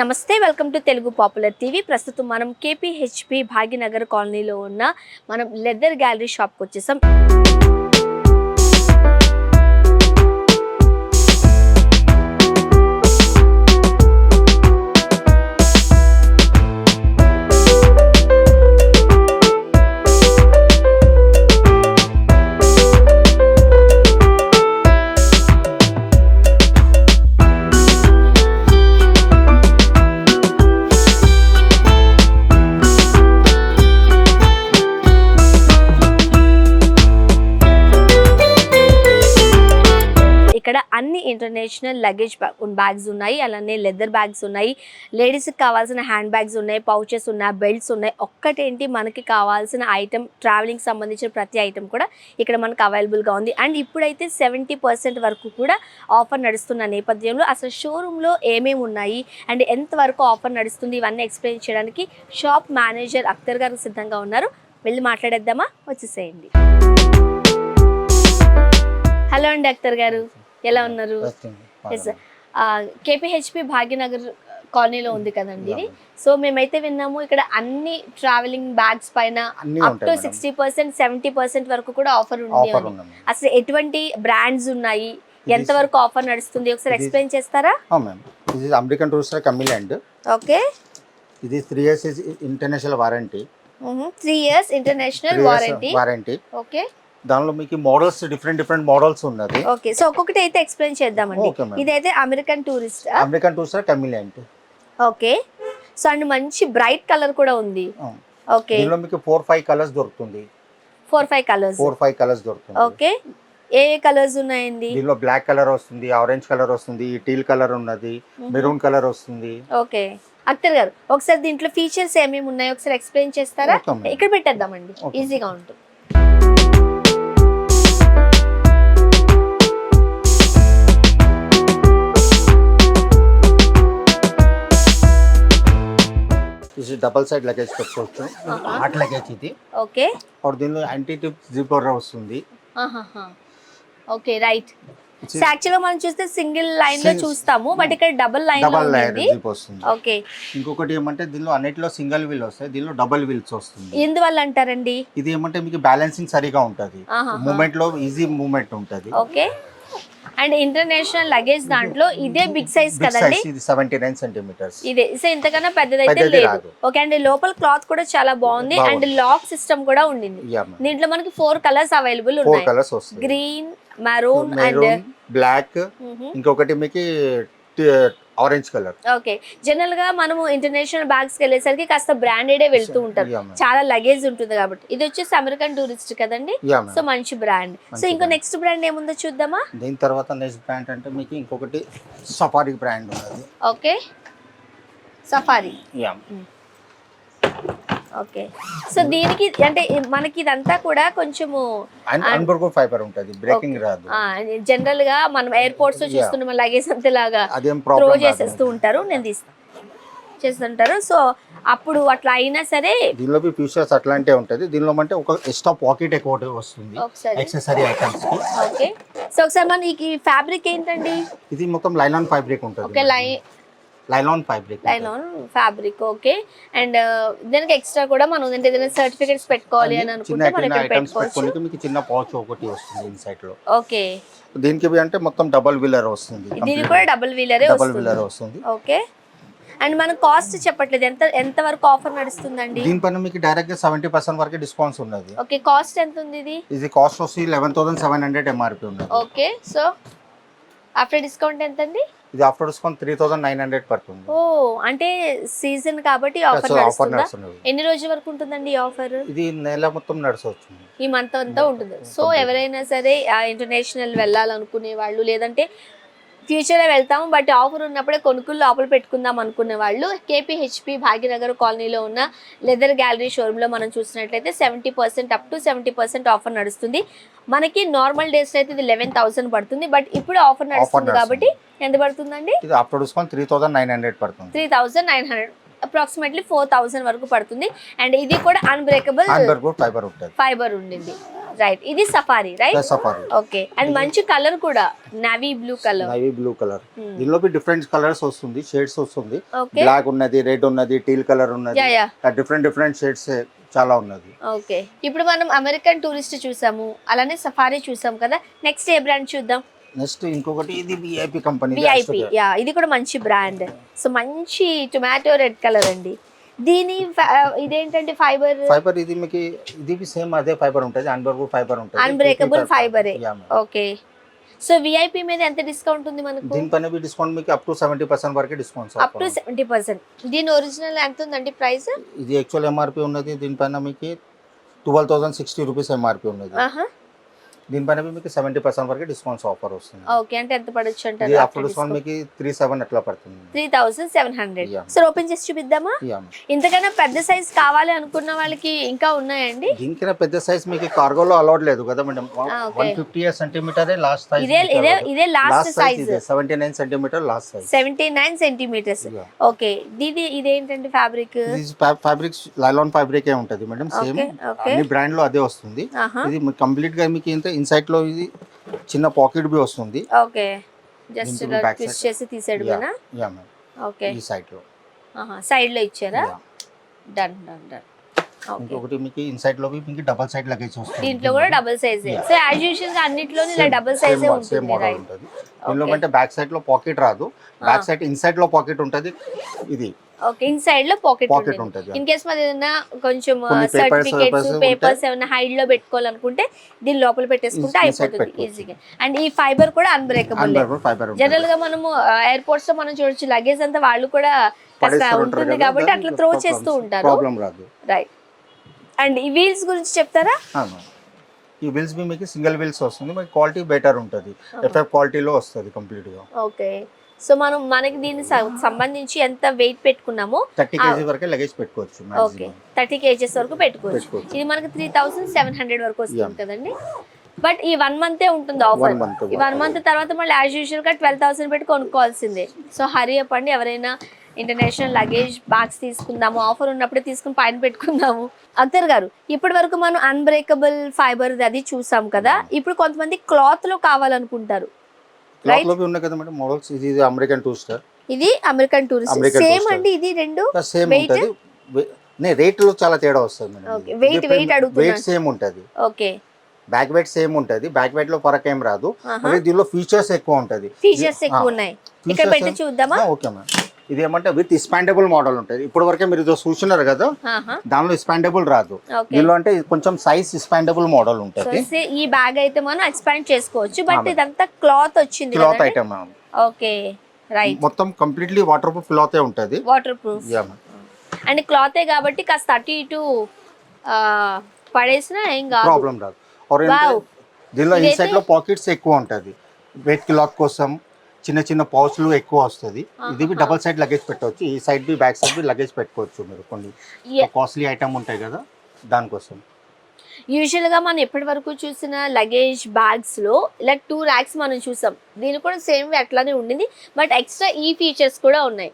నమస్తే welcome to Telugu popular TV. ప్రస్తుతం మనం కేపీహెచ్పి భాగ్యనగర్ కాలనీలో ఉన్న మనం లెదర్ గ్యాలరీ షాప్కి వచ్చేసాం. అడిషనల్ లగేజ్ బ్యాగ్స్ ఉన్నాయి. అలానే లెదర్ బ్యాగ్స్ ఉన్నాయి. లేడీస్కి కావాల్సిన హ్యాండ్ బ్యాగ్స్ ఉన్నాయి పౌచెస్ ఉన్నాయి బెల్ట్స్ ఉన్నాయి. ఒక్కటేంటి? మనకి కావాల్సిన ఐటమ్ ట్రావెలింగ్ సంబంధించిన ప్రతి ఐటమ్ కూడా ఇక్కడ మనకు అవైలబుల్గా ఉంది. అండ్ ఇప్పుడైతే సెవెంటీ పర్సెంట్ వరకు కూడా ఆఫర్ నడుస్తున్న నేపథ్యంలో అసలు షోరూంలో ఏమేమి ఉన్నాయి? అండ్ ఎంతవరకు ఆఫర్ నడుస్తుంది? ఇవన్నీ ఎక్స్ప్లెయిన్ చేయడానికి షాప్ మేనేజర్ అక్తర్ గారు సిద్ధంగా ఉన్నారు. వెళ్ళి మాట్లాడేద్దామా? వచ్చేసేయండి. హలో అండి అక్తర్ గారు. ఎలా ఉన్నారు? కేపీహెచ్పి భాగ్యనగర్ కాలనీలో ఉంది కదండి ఇది. సో మేమైతే విన్నాము ఇక్కడ అన్ని ట్రావెలింగ్ బ్యాగ్స్ పైన up to. Sixty percent seventy percent వరకు కూడా ఆఫర్ ఉంది. అసలు ఎటువంటి బ్రాండ్స్ ఉన్నాయి? ఎంత వరకు ఆఫర్ నడుస్తుంది? ఒకసారి ఎక్స్ప్లెయిన్ చేస్తారా? ఇది అమెరికన్ టూరిస్టర్ కమిలాండ్ ఓకే ఇది three years international warranty three years international warranty warranty okay దానిలో మీకు మోడల్స్ డిఫరెంట్ డిఫరెంట్ మోడల్స్ ఉన్నది. ఓకే సో ఒక్కొక్కటి అయితే ఎక్స్ప్లెయిన్ చేద్దామండి. ఓకే ఇదైతే అమెరికన్ టూరిస్ట్ అమెరికన్ టూరిస్టర్ కమిలాండ్ ఓకే సో అండ్ మంచి బ్రైట్ కలర్ కూడా ఉంది. ఓకే. దీనిలో మీకు ఫోర్ ఫైవ్ కలర్స్ దొరుకుతుంది. Four five colours four five colours దొరుకుతుంది. ఓకే. ఏ ఏ కలర్స్ ఉన్నాయండి? దీనిలో బ్లాక్ కలర్ వస్తుంది ఆరెంజ్ కలర్ వస్తుంది టీల్ కలర్ ఉన్నది మెరూన్ కలర్ వస్తుంది. ఓకే. అక్తర్ గారు ఒకసారి దీంట్లో ఫీచర్స్ ఏమేమి ఉన్నాయో ఒకసారి ఎక్స్ప్లెయిన్ చేస్తారా? Okay madam. ఇక్కడ పెట్టేద్దామండి. ఓకే. ఈజీగా ఉంటుంది. డబల్ సైడ్ లగేజ్ పెట్టుకోవచ్చు. హాట్ లగేజ్ ఇది. ఓకే. और దీనిలో యాంటీ టిప్ జిప్పర్ వస్తుంది. Okay right. సో యాక్చువల్గా మనం చూస్తే సింగిల్ లైన్లో చూస్తాము బట్ ఇక్కడ డబుల్ లైన్లో డబల్ ఉంది. జిప్ వస్తుంది. ఓకే. ఇంకొకటి ఏమంటే దీనిలో అన్నిటిలో సింగిల్ వీల్ వస్తాయి దీనిలో డబల్ వీల్స్ వస్తుంది. ఎందువల్ల అంటారండి? ఇది ఏమంటే మీకు బ్యాలెన్సింగ్ సరిగా ఉంటది. మూమెంట్లో ఈజీ మూమెంట్ ఉంటది. ఓకే. అండ్ ఇంటర్నేషనల్ లగేజ్ దాంట్లో ఇదే బిగ్ సైజ్ కదండి? సెవెంటీ నైన్ సెంటీమీటర్స్ ఇదే. సో ఇంతకన్నా పెద్దదైతే పెద్దది లేదు. ఓకే అండ్ లోపల క్లాత్ కూడా చాలా బాగుంది. అండ్. లాక్ సిస్టమ్ కూడా ఉండింది. దీంట్లో మనకి ఫోర్ కలర్స్ అవైలబుల్ ఉన్నాయి. గ్రీన్ మెరూన్ అండ్ బ్లాక్ ఇంకొకటి మీకు ఆరెంజ్ కలర్ ఓకే జనరల్గా మనము ఇంటర్నేషనల్ బ్యాగ్స్కి వెళ్ళేసరికి కాస్త బ్రాండెడే వెళ్తూ ఉంటారు. చాలా లగేజ్ ఉంటుంది కాబట్టి. ఇది వచ్చేసి అమెరికన్ టూరిస్ట్ కదండి? సో మంచి బ్రాండ్ సో ఇంకో. నెక్స్ట్ బ్రాండ్ ఏముందో చూద్దామా? దీని తర్వాత నెక్స్ట్ బ్రాండ్ అంటే మీకు ఇంకొకటి సఫారీ బ్రాండ్ ఉన్నది. Okay Safari yeah okay. So దీనికి అంటే మనకి ఇదంతా కూడా కొంచెము ఫైబర్ ఉంటది బ్రేకింగ్ రాదు. జనరల్గా మనం ఎయిర్పోర్ట్స్. చూస్తున్న లగేజ్ అంతేలాగా అదేం త్రో చేసేస్తూ ఉంటారు నేను తీస్తాను చేస్తుంటారు. సో అప్పుడు అట్లా అయినా సరే దీనిలో ఫీచర్స్ అట్లాంటివి ఉంటది. దీనిలో అంటే ఒక ఎక్స్ట్రా పాకెట్ ఎక్కువ వస్తుంది. యాక్సెసరీ ఐటమ్స్కి. ఓకే. సో ఒకసారి మనకి ఈ ఫ్యాబ్రిక్ ఏంటండి? ఇది మొత్తం లైలాన్ ఫ్యాబ్రిక్ ఉంటుంది. ఓకే లై nylon fabric nylon fabric okay and దానికి ఎక్స్ట్రా కూడా మనం ఏదైనా సర్టిఫికేట్స్ పెట్టుకోవాలి అని అనుకుంటే మనం పెట్టుకోవచ్చు? మీకు చిన్న పౌచ్ ఒకటి వస్తుంది ఇన్సైడ్లో. ఓకే దీనికి అంటే మొత్తం డబల్ వీలర్ వస్తుంది దీనికి కూడా డబుల్ వీలరే డబల్ వీలర్ వస్తుంది. ఓకే అండ్ మనం కాస్ట్ చెప్పట్లేదు. ఎంత ఎంత వరకు ఆఫర్ నడుస్తుందండి? దీనిపైన మీకు డైరెక్ట్గా సెవెంటీ పర్సెంట్ వరకు డిస్కౌంట్స్ ఉన్నది. ఓకే కాస్ట్ ఎంత ఉంది ఇది? ఇది కాస్ట్ వచ్చి eleven thousand seven hundred MRP ఉన్నది. ఓకే సో ఆఫ్టర్ డిస్కౌంట్ ఎంత అండి ఇది after discount three thousand nine hundred పడుతుంది. ఓ అంటే సీజన్ కాబట్టి ఆఫర్ ఆఫర్ నడుస్తుందా? ఎన్ని రోజుల వరకు ఉంటుందండి ఈ ఆఫర్? ఇది నెల మొత్తం నడుచవచ్చు ఈ మంత్ అంతా ఉంటుంది. సో ఎవరైనా సరే ఇంటర్నేషనల్ వెళ్ళాలనుకునే వాళ్ళు లేదంటే ఫ్యూచర్లో వెళ్తాము బట్ ఆఫర్ ఉన్నప్పుడే కొనుక్కులు లోపల పెట్టుకుందాం అనుకునే వాళ్ళు కేపీహెచ్పి భాగ్యనగర్ కాలనీలో ఉన్న లెదర్ గ్యాలరీ షోరూంలో మనం చూసినట్లయితే seventy percent up to seventy percent offer నడుస్తుంది. మనకి నార్మల్ డేస్ అయితే ఇది లెవెన్ థౌసండ్ పడుతుంది బట్ ఇప్పుడు ఆఫర్ నడుస్తుంది. కాబట్టి ఎంత పడుతుందండి? ఇది త్రీ థౌసండ్ నైన్ హండ్రెడ్ పడుతుంది. Three thousand nine hundred approximately four thousand వరకు పడుతుంది. అండ్ ఇది కూడా అన్బ్రేకబుల్ ఫైబర్ ఉంటుంది. ఫైబర్ ఉండింది. రైట్ ఇది Safari right Safari okay and మంచి కలర్ కూడా navy blue colour navy blue colour దీనిలో డిఫరెంట్ కలర్స్ వస్తుంది షేడ్స్ వస్తుంది. బ్లాక్ ఉన్నది రెడ్ ఉన్నది టీల్ కలర్ ఉన్నది. డిఫరెంట్ డిఫరెంట్ షేడ్స్ చాలా ఉన్నది. ఓకే ఇప్పుడు మనం అమెరికన్ టూరిస్ట్ చూసాము అలానే సఫారీ చూసాం కదా. నెక్స్ట్ ఏ బ్రాండ్ చూద్దాం? నెక్స్ట్ ఇంకొకటి ఇది విఐపి కంపెనీ విఐపి యా ఇది కూడా మంచి బ్రాండ్. సో మంచి టొమాటో రెడ్ కలర్ అండి. దీని ఇదేంటంటే ఫైబర్ ఫైబర్ ఇది మీకు ఇది సేమ్ అదే ఫైబర్ ఉంటుంది అన్బర్బుల్ ఫైబర్ ఉంటుంది. Yeah, ma'am. Okay so VIP మీద ఎంత డిస్కౌంట్ ఉంది మనకు? దీనిపైన మీ డిస్కౌంట్ మీకు అప్ టు సెవెంటీ పర్సెంట్ వరకు discounts up to seventy percent దీని ఒరిజినల్ ఎంత ఉందండి ప్రైస్ ఇది యాక్చువల్ ఎంఆర్పి ఉన్నది దీనిపైన మీకు twelve thousand sixty rupees MRP ఉన్నది. ఆహా. దీనిపైన మీకు సెవెంటీ పర్సెంట్ వరకు డిస్కౌంట్స్ ఆఫర్ వస్తుంది. ఓకే అంటే ఎంత పడొచ్చు అంటారు? అప్పుడు డిస్కౌంట్ మీకు త్రీ సెవెన్ ఎట్లా పడుతుంది? Three thousand seven hundred Yeah. So open చేసి చూపిద్దామా. ఇంతకన్నా పెద్ద సైజ్ కావాలి అనుకున్న వాళ్ళకి ఇంకా ఉన్నాయండి? దీనికైనా పెద్ద సైజ్ మీకు కార్గోలో అలౌడ్ లేదు కదా madam. One fifty centimetre last size ఇదే ఇదే ఇదే last size seventy nine centimetre last size seventy nine centimetres okay ఇది ఇదేంటండి ఫ్యాబ్రిక్ ఫ్యాబ్రిక్స్ లైలాన్ ఫ్యాబ్రిక్ ఏ ఉంటుంది మేడం సేమ్ అన్ని బ్రాండ్లో అదే వస్తుంది. ఆహా ఇది కంప్లీట్గా మీకు ఇంత ఇన్సైట్లో ఇది చిన్న పాకెట్ బి వస్తుంది. Okay just twist. చేసి తీసేయడమేనా యా మ్యామ్ ఓకే ఈ సైడ్లో. సైడ్లో ఇచ్చారా. డన్ డన్ డన్ ఓకే ఇంకొకటి మీకు ఇన్సైడ్లో మీకు డబల్ సైడ్ లగేజ్ వస్తుంది. దీంట్లో కూడా డబుల్ సైజ్. సో యాజ్ యూజువల్గా అన్నిట్లోనే ఇలా డబుల్ సైజే సేమ్ ఉంటుంది మోడల్ రైట్ ఉంటుంది. దీనిలో. అంటే బ్యాక్ సైడ్లో పాకెట్ రాదు. బ్యాక్ సైడ్ ఇన్సైడ్లో పాకెట్ ఉంటుంది. ఇది. ఓకే ఇన్ సైడ్లో పాకెట్ ఉంటుంది. ఇన్ కేస్ మరి ఏదైనా కొంచెం సర్టిఫికేట్స్ papers పేపర్స్ ఏమైనా హైడ్లో పెట్టుకోవాలనుకుంటే దీని లోపల పెట్టేసుకుంటే అయిపోతుంది. ఈజీగా అండ్ ఈ ఫైబర్ కూడా అన్బ్రేకబుల్ జనరల్గా మనము ఎయిర్పోర్ట్స్లో మనం చూడొచ్చు లగేజ్ అంతా వాళ్ళు కూడా ఉంటుంది కాబట్టి అట్లా త్రో చేస్తూ ఉంటారు. రైట్ అండ్ ఈ వీల్స్ గురించి చెప్తారా. ఈ బిల్స్ బి మీకు సింగిల్ బిల్స్ వస్తుంది మీకు క్వాలిటీ బెటర్ ఉంటుంది. ఎఫ్ఎఫ్ క్వాలిటీలో వస్తుంది కంప్లీట్గా. ఓకే సో మనం మనకి దీనికి సంబంధించి ఎంత వెయిట్ పెట్టుకున్నామో థర్టీ కేజీ వరకే లగేజ్ పెట్టుకోవచ్చు ఓకే. థర్టీ కేజెస్ వరకు పెట్టుకోవచ్చు. ఇది మనకి త్రీ థౌసండ్ సెవెన్ హండ్రెడ్ వరకు వస్తుంది. కదండి. బట్ ఈ వన్ మంతే ఉంటుంది ఆఫర్ ఈ వన్ మంత్ తర్వాత మళ్ళీ యాజ్ యూజువల్గా ట్వెల్వ్ థౌసండ్ పెట్టి కొనుక్కోవాల్సిందే. సో హరి అప్ అండి ఎవరైనా ఇంటర్నేషనల్ లగేజ్ బాగ్స్ తీసుకుందాము ఆఫర్ ఉన్నప్పుడే తీసుకుని పైన పెట్టుకుందాము. అత్తర్ గారు ఇప్పటి వరకు మనం అన్బ్రేకబుల్ ఫైబర్ అది చూసాం కదా. ఇప్పుడు కొంతమంది క్లాత్లో కావాలనుకుంటారు. ఉన్నాయి కదా మేడం మోడల్స్ ఇది అమెరికన్ టూ స్టార్ ఇది అమెరికన్ టూరిస్ట్ సేమ్. అండి ఇది రెండు? సేమ్? ఉంటుంది. రేట్లో చాలా తేడా వస్తుంది Okay. Weight- weight అడుగుతున్నాను. వెయిట్ సేమ్ ఉంటుంది. ఓకే బ్యాక్ వెయిట్ సేమ్ ఉంటుంది. బ్యాక్ వెయిట్లో ఫరక్ ఏం రాదు. మళ్ళీ దీనిలో ఫీచర్స్ ఎక్కువ ఉంటుంది. ఫీచర్స్ ఎక్కువ ఉన్నాయి. ఇక్కడ పెట్టి చూద్దామా? ఓకే మ్యామ్ ఇది ఏమంటే విత్ స్పాండబుల్ మోడల్ ఉంటుంది. ఇప్పుడు వరకే మీరు ఇది చూస్తున్నారు కదా దానిలో స్పాండబుల్ రాదు. దీనిలో అంటే కొంచెం సైజ్ స్పాండబుల్ మోడల్ ఉంటుంది. ఈ బ్యాగ్ అయితే మనం ఎక్స్పాండ్ చేసుకోవచ్చు బట్ ఇదంతా క్లాత్ వచ్చింది క్లాత్ ఐటమ్ ఓకే రైట్ మొత్తం కంప్లీట్లీ వాటర్ ప్రూఫ్ క్లాత్ ఉంటుంది. వాటర్ ప్రూఫ్ అండ్ క్లాతే కాబట్టి కాస్త అటు ఇటు ఆ, పడేసినా ఏం కాదు. ప్రాబ్లం రాదు. దీనిలో ఇన్సైడ్లో పాకెట్స్ ఎక్కువ ఉంటుంది. వెయిట్ క్లాత్ కోసం చిన్న చిన్న పౌచ్లు ఎక్కువ వస్తుంది. ఇది. డబల్ సైడ్ లగేజ్ పెట్టవచ్చు. ఈ సైడ్ బి బ్యాక్ సైడ్ బి లగేజ్ పెట్టుకోవచ్చు మీరు కొన్ని. కాస్ట్లీ ఐటమ్ ఉంటాయి కదా దానికోసం. యూజువల్గా మనం ఎప్పటి వరకు చూసిన లగేజ్ బ్యాగ్స్లో ఇలా టూ ర్యాక్స్ మనం చూసాం. దీని కూడా సేమ్ అట్లానే ఉండింది. బట్ ఎక్స్ట్రా ఈ ఫీచర్స్ కూడా ఉన్నాయి.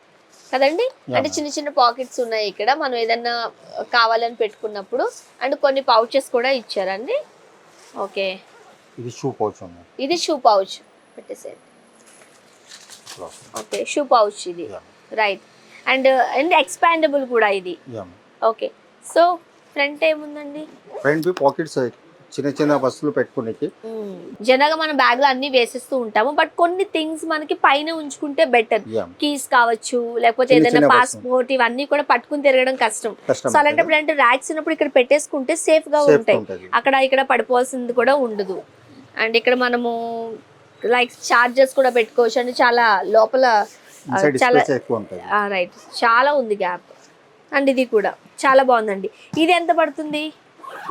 కదండి? అంటే. చిన్న చిన్న పాకెట్స్ ఉన్నాయి ఇక్కడ. మనం ఏదన్నా కావాలని పెట్టుకున్నప్పుడు అండ్ కొన్ని పౌచెస్ కూడా ఇచ్చారండి. ఓకే ఇది షూ పౌచ్ ఇది షూ పౌచ్ పెట్టేసేయండి. ఓకే షూ పౌచ్ ఇది. రైట్ అండ్ అండ్ ఎక్స్పాండబుల్ కూడా ఇది. ఓకే. సో ఫ్రంట్ ఏముందండి? ఫ్రంట్ పాకెట్స్ చిన్న చిన్న వస్తువులు పెట్టుకునేకి. జనరల్గా మనం బ్యాగ్లో అన్ని వేసేస్తూ ఉంటాము. బట్ కొన్ని థింగ్స్ మనకి పైన ఉంచుకుంటే బెటర్ కీస్ కావచ్చు లేకపోతే ఏదైనా పాస్పోర్ట్ ఇవన్నీ కూడా పట్టుకుని తిరగడం కష్టం. సో అలాంటప్పుడు అంటే ర్యాక్స్ ఉన్నప్పుడు ఇక్కడ పెట్టేసుకుంటే సేఫ్గా ఉంటాయి. అక్కడ ఇక్కడ పడిపోవాల్సింది కూడా ఉండదు. అండ్ ఇక్కడ మనము లైక్ చార్జెస్ కూడా పెట్టుకోవచ్చు అంటే చాలా లోపల చాలా రైట్ చాలా ఉంది గ్యాప్ అండ్ ఇది కూడా చాలా బాగుందండి. ఇది ఎంత పడుతుంది?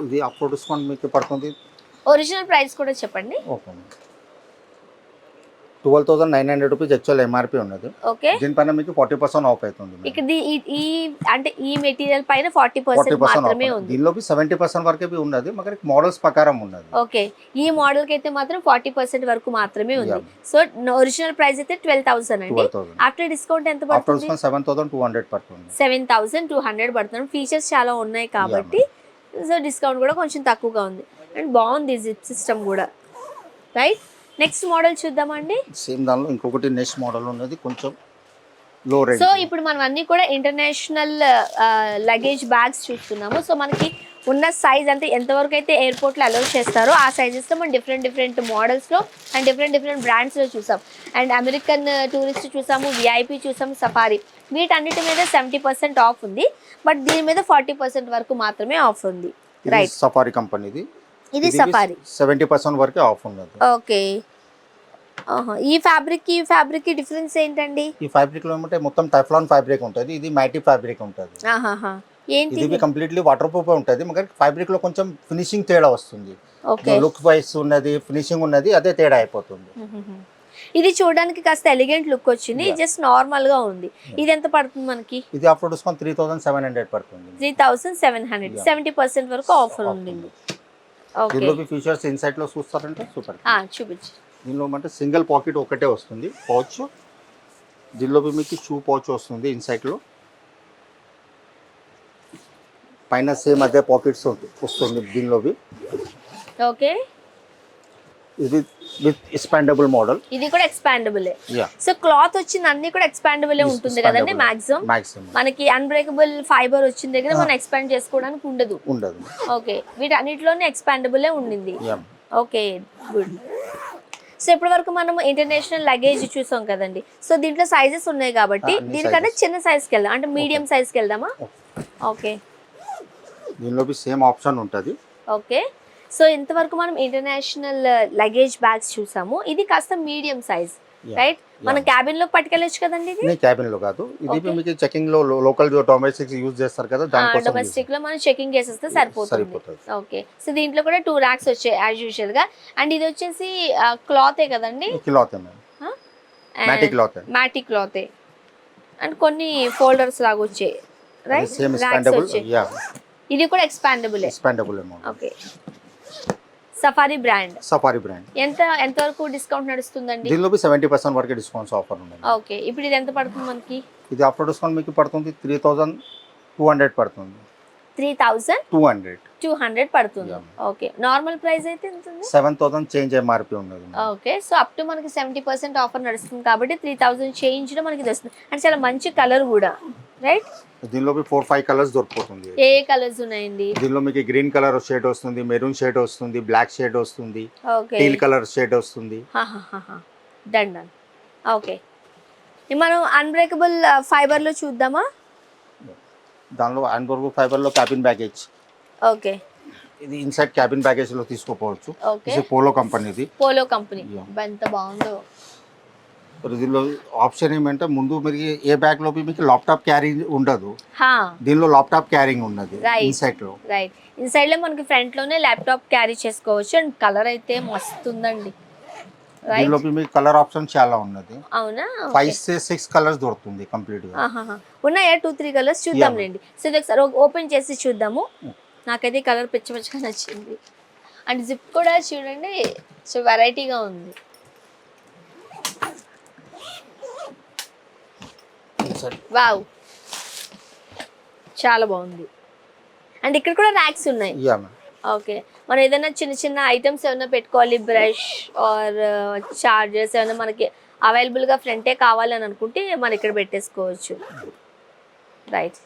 ఇది అప్పుడు డిస్కౌంట్ మీకు పడుతుంది. ఒరిజినల్ ప్రైస్ కూడా చెప్పండి. Okay twelve thousand nine hundred rupees actual MRP ఉన్నది. ఓకే దీనిపైన మీకు ఫార్టీ పర్సెంట్ ఆఫ్ అవుతుంది ఇక్కడ ఈ- అంటే ఈ మెటీరియల్ పైన ఫార్టీ పర్సెంట్ మాత్రమే ఉంది. దీనిలో సెవెంటీ పర్సెంట్ వరకే ఉన్నది. మరి మోడల్స్ ప్రకారం ఉన్నది. ఓకే ఈ మోడల్కి అయితే మాత్రం ఫార్టీ పర్సెంట్ వరకు మాత్రమే ఉంది. సో ఒరిజినల్ ప్రైస్ అయితే ట్వెల్వ్ థౌసండ్ అండి. ఆఫ్టర్ డిస్కౌంట్ ఎంత పడుతుంది? సెవెన్ థౌసండ్ టూ హండ్రెడ్ పడుతుంది. సెవెన్ థౌసండ్ టూ హండ్రెడ్ పడుతుంది. ఫీచర్స్ చాలా ఉన్నాయి కాబట్టి. సో డిస్కౌంట్ కూడా కొంచెం తక్కువగా ఉంది. అండ్ బాగుంది జిప్ సిస్టమ్ కూడా. రైట్ నెక్స్ట్ మోడల్ చూద్దామండి. సేమ్ దానిలో ఇంకొకటి నెక్స్ట్ మోడల్ ఉన్నది కొంచెం లో రేంజ్ సో ఇప్పుడు మనం అన్ని కూడా ఇంటర్నేషనల్ లగేజ్ బ్యాగ్స్ చూస్తున్నాము. సో మనకి ఉన్న సైజ్ అంటే ఎంతవరకు అయితే ఎయిర్పోర్ట్లో అలౌ చేస్తారో ఆ సైజెస్లో మనం డిఫరెంట్ డిఫరెంట్ మోడల్స్లో అండ్ డిఫరెంట్ డిఫరెంట్ బ్రాండ్స్లో చూసాం. అండ్ అమెరికన్ టూరిస్ట్ చూసాము విఐపి చూసాము సఫారీ వీటన్నిటి మీద సెవెంటీ పర్సెంట్ ఆఫ్ ఉంది. బట్ దీని మీద ఫార్టీ పర్సెంట్ వరకు మాత్రమే ఆఫ్ ఉంది. రైట్ సఫారీ కంపెనీది ఇది సఫారీ సెవెంటీ పర్సెంట్ వరకే ఆఫ్ ఉన్నది ఓకే. ఈ ఫ్యాబ్రిక్ ఈ ఫ్యాబ్రిక్ డిఫరెన్స్ ఏంటండి? ఈ ఫ్యాబ్రిక్లో ఏమంటే మొత్తం టైఫ్లాన్ ఫ్యాబ్రిక్ ఉంటుంది ఇది మ్యాటి ఫ్యాబ్రిక్ ఉంటుంది. ఆహాహా. ఏంటి ఇది కంప్లీట్లీ వాటర్ ప్రూఫ్ ఉంటుంది మరి ఫ్యాబ్రిక్లో కొంచెం ఫినిషింగ్ తేడా వస్తుంది. ఓకే. లుక్ వైస్ ఉన్నది ఫినిషింగ్ ఉన్నది అదే తేడా అయిపోతుంది. ఇది చూడడానికి కాస్త ఎలిగెంట్ లుక్ వచ్చింది. జస్ట్ నార్మల్గా ఉంది. ఇది ఎంత పడుతుంది మనకి? ఇది after discount three thousand seven hundred పడుతుంది. Three thousand seven hundred. Seventy percent వరకు ఆఫర్ ఉంది. ఓకే దీనిలో ఫీచర్స్ ఇన్సైట్లో చూస్తారంటే సూపర్ చూపించు. దీనిలో అంటే సింగిల్ పాకెట్ ఒకటే వస్తుంది పౌచ్ దీనిలో మీకు షూ పౌచ్ వస్తుంది ఇన్సైట్లో. పైన సేమ్ అదే పాకెట్స్ వస్తుంది దీనిలో ఓకే ఇది విత్ ఎక్స్పాండబుల్ మోడల్ ఇది కూడా ఎక్స్పాండబుల్ సో క్లాత్ వచ్చింది అన్ని కూడా ఎక్స్పాండబుల్ ఉంటుంది కదండి. మాక్సిమం మనకి అన్బ్రేకబుల్ ఫైబర్ వచ్చిన దగ్గర Ah. మనం ఎక్స్పాండ్ చేసుకోవడానికి ఉండదు. ఉండదు. ఓకే వీటన్నిటిలోనే ఎక్స్పాండబులే ఉండింది. ఓకే గుడ్ సో ఇప్పటి వరకు మనం ఇంటర్నేషనల్ లగేజ్ చూసాం కదండి. సో దీంట్లో సైజెస్ ఉన్నాయి కాబట్టి అన్ని దీనికంటే. చిన్న సైజ్కి వెళ్దాం. అంటే మీడియం సైజ్కి వెళ్దామా? ఓకే దీనిలో సేమ్ ఆప్షన్ ఉంటుంది. ఓకే సో ఇంతవరకు మనం ఇంటర్నేషనల్ లగేజ్ బ్యాగ్స్ చూసాము. ఇది కాస్త మీడియం సైజ్. రైట్ మనం. క్యాబిన్లో పట్టుకెళ్ళొచ్చు కదండి ఇది? క్యాబిన్లో కాదు. ఇది. మీకు చెకింగ్లో లోకల్ డొమెస్టిక్స్ యూజ్ చేస్తారు కదా దానికోసం డొమెస్టిక్లో మనం చెకింగ్ చేసేస్తే సరిపోతుంది. ఓకే సో దీంట్లో కూడా టూ ర్యాక్స్ వచ్చాయి యాజ్ యూజువల్గా. అండ్ ఇది వచ్చేసి క్లాతే కదండి? క్లాత్ మ్యాటిక్ క్లాత్ మ్యాటి క్లాతే అండ్ కొన్ని ఫోల్డర్స్ లాగా వచ్చాయి రైట్ సేమ్ ర్యాక్స్ ఎక్స్పాండబుల్ వచ్చాయి. యా ఇది కూడా expandable expandable okay Safari brand Safari brand ఎంత ఎంత వరకు డిస్కౌంట్ నడుస్తుందండి? దీనిలో సెవెంటీ పర్సెంట్ వరకు డిస్కౌంట్స్ ఆఫర్ ఉన్నాయి ఓకే ఇప్పుడు ఇది ఎంత పడుతుంది మనకి? ఇది ఆఫ్టర్ డిస్కౌంట్ మీకు పడుతుంది త్రీ థౌజండ్ టూ హండ్రెడ్ పడుతుంది. Three thousand two hundred. Two hundred పడుతుంది. ఓకే నార్మల్ ప్రైస్ అయితే ఎంత ఉంది సెవెన్ థౌసండ్ చేంజ్ ఎంఆర్పి ఉన్నది ఓకే సో అప్ టు మనకి సెవెంటీ పర్సెంట్ ఆఫర్ నడుస్తుంది కాబట్టి త్రీ థౌజండ్ చేంజ్లో మనకి వస్తుంది అండ్ చాలా మంచి కలర్ కూడా. రైట్ దీనిలో ఫోర్ ఫైవ్ కలర్స్ దొరికిపోతుంది. ఏ కలర్స్ ఉన్నాయండి? దీనిలో మీకు గ్రీన్ కలర్ షేడ్ వస్తుంది మెరూన్ షేడ్ వస్తుంది బ్లాక్ షేడ్ వస్తుంది టీల్ కలర్ షేడ్ వస్తుంది. డన్ డన్ ఓకే మనం అన్బ్రేకబుల్ ఫైబర్లో చూద్దామా? దానిలో ఆన్బోర్గ్ ఫైబర్లో క్యాబిన్ బ్యాగేజ్ ఓకే. ఇది ఇన్సైడ్ క్యాబిన్ బ్యాగేజ్లో తీసుకోపోవచ్చు ఇది పోలో కంపెనీది పోలో కంపెనీ. ఎంత బాగుందో. దీనిలో ఆప్షన్ ఏమంటే ముందు మీరు ఏ బ్యాగ్లో మీకు ల్యాప్టాప్ క్యారీ ఉండదు. హా. దీనిలో ల్యాప్టాప్ క్యారింగ్ ఉన్నది. ఇన్సైడ్లో. రైట్ ఇన్సైడ్లో మనకి ఫ్రంట్లోనే ల్యాప్టాప్ క్యారీ చేసుకోవచ్చు అండ్ కలర్ అయితే మస్తు ఉందండి మీకు కలర్ ఆప్షన్ చాలా ఉన్నది. అవునా? ఫైవ్ సిక్స్ కలర్స్ దొరుకుతుంది కంప్లీట్గా. ఉన్నాయా టూ త్రీ కలర్స్ చూద్దాంలేండి సో ఇది ఒకసారి ఓపెన్ చేసి చూద్దాము. నాకైతే కలర్ పిచ్చ పిచ్చగా నచ్చింది. అండ్ జిప్ కూడా చూడండి. సో వెరైటీగా ఉంది. వావ్ చాలా బాగుంది. అండ్ ఇక్కడ కూడా ర్యాక్స్ ఉన్నాయి. ఓకే. మనం ఏదైనా చిన్న చిన్న ఐటమ్స్ ఏమైనా పెట్టుకోవాలి బ్రష్ ఆర్ చార్జర్స్ ఏమైనా మనకి అవైలబుల్గా ఫ్రంటే కావాలని అనుకుంటే మనం ఇక్కడ పెట్టేసుకోవచ్చు. రైట్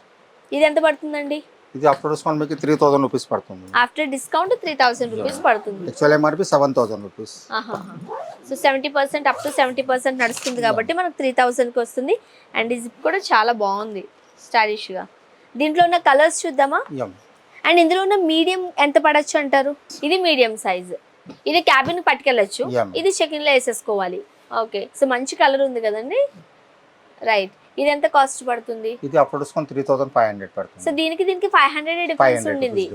ఇది ఎంత పడుతుందండి? ఇది ఆఫ్టర్ డిస్కౌంట్ మీకు త్రీ థౌసండ్ రూపీస్ పడుతుంది. After discount three thousand rupees పడుతుంది. Actual MRP seven thousand rupees so seventy percent up to seventy percent నడుస్తుంది కాబట్టి మనకు త్రీ థౌసండ్కి వస్తుంది. అండ్ జిప్ కూడా చాలా బాగుంది స్టైలిష్గా దీంట్లో ఉన్న కలర్స్ చూద్దామా? అండ్ ఇందులో ఉన్న మీడియం ఎంత పడచ్చు అంటారు? ఇది మీడియం సైజ్. ఇది క్యాబిన్ పట్టుకెళ్ళచ్చు. ఇది చెకిన్లో వేసేసుకోవాలి. ఓకే సో మంచి కలర్ ఉంది కదండి? రైట్ ఇది ఎంత కాస్ట్ పడుతుంది? ఇది అప్పుడు discount three thousand five hundred so పడుతుంది దీనికి దీనికి ఫైవ్ హండ్రెడ్ డిఫరెన్స్ ఉండింది.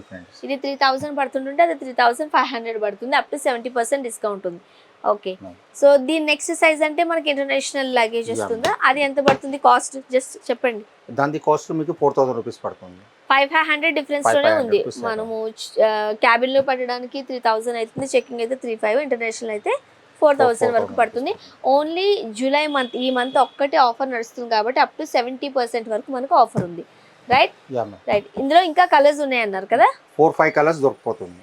ఇది త్రీ థౌసండ్ పడుతుంటుంటే అది త్రీ థౌసండ్ ఫైవ్ హండ్రెడ్ పడుతుంది. Up to seventy percent discount ఉంది. ఓకే. సో దీని నెక్స్ట్ సైజ్ అంటే మనకి ఇంటర్నేషనల్ లగేజ్. వస్తుందా? అది ఎంత పడుతుంది కాస్ట్ జస్ట్ చెప్పండి. దాని కాస్ట్ మీకు ఫోర్ థౌసండ్ రూపీస్ పడుతుంది. ఫైవ్ ఫైవ్ హండ్రెడ్ డిఫరెన్స్లోనే ఉంది. మనము క్యాబిన్లో పెట్టడానికి త్రీ థౌసండ్ అవుతుంది చెకింగ్ అయితే త్రీ ఫైవ్ ఇంటర్నేషనల్ అయితే ఫోర్ థౌసండ్ వరకు 4,000 పడుతుంది. ఓన్లీ జూలై మంత్ ఈ మంత్ ఒక్కటే ఆఫర్ నడుస్తుంది కాబట్టి అప్ టు సెవెంటీ పర్సెంట్ వరకు మనకు ఆఫర్ ఉంది. రైట్ రైట్ ఇందులో ఇంకా కలర్స్ ఉన్నాయి అన్నారు కదా? Four five colours దొరికిపోతుంది.